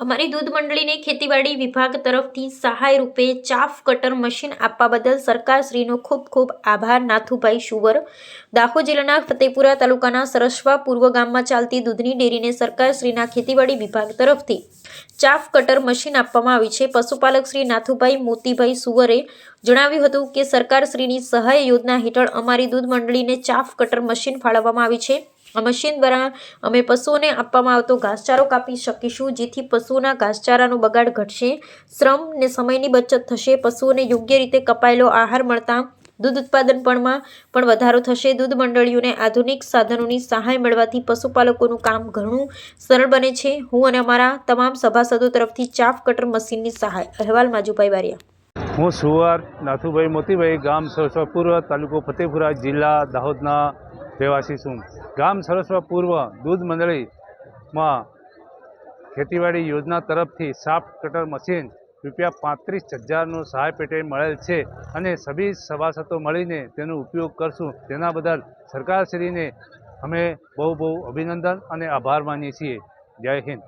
અમારી દૂધ મંડળીને ખેતીવાડી વિભાગ તરફથી સહાય રૂપે ચાફ કટર મશીન આપવા બદલ સરકારશ્રીનો ખૂબ ખૂબ આભાર. નાથુભાઈ શુવર દાહોદ જિલ્લાના ફતેપુરા તાલુકાના સરસવા પૂર્વ ગામમાં ચાલતી દૂધની ડેરીને સરકારશ્રીના ખેતીવાડી વિભાગ તરફથી ચાફ કટર મશીન આપવામાં આવી છે. પશુપાલક શ્રી નાથુભાઈ મોતીભાઈ સુવરે જણાવ્યું હતું કે સરકારશ્રીની સહાય યોજના હેઠળ અમારી દૂધ મંડળીને ચાફ કટર મશીન ફાળવવામાં આવી છે. આ મશીન દ્વારા અમે પશુઓને આપવામાં આવતો ઘાસચારો કાપી શકીશું, જેથી પશુઓના ઘાસચારાનો બગાડ ઘટશે, શ્રમ ને સમયની બચત થશે, પશુઓને યોગ્ય રીતે કપાયેલો આહાર મળતા દૂધ ઉત્પાદન પણમાં પણ વધારો થશે. દૂધ મંડળીઓને આધુનિક સાધનોની સહાય મળવાથી પશુપાલકોનું કામ ઘણું સરળ બને છે. હું અને અમારા તમામ સભાસદો તરફથી ચાફ કટર મશીનની સહાય. અહેવાલ માજુભાઈ વારિયા. હું સુવાર નાથુભાઈ મોતીભાઈ, ગામ સરસવા તાલુકો ફતેપુરા જિલ્લા દાહોદના રહેવાસી છું. ગામ સરસવા પૂર્વ દૂધ મંડળીમાં ખેતીવાડી યોજના તરફથી સાફ કટર મશીન રૂપિયા પાંત્રીસ હજારનું સહાય પેટે મળેલ છે અને સભી સભાસદો મળીને તેનો ઉપયોગ કરશું. તેના બદલ સરકારશ્રીને અમે બહુ બહુ અભિનંદન અને આભાર માનીએ છીએ. જય હિન્દ.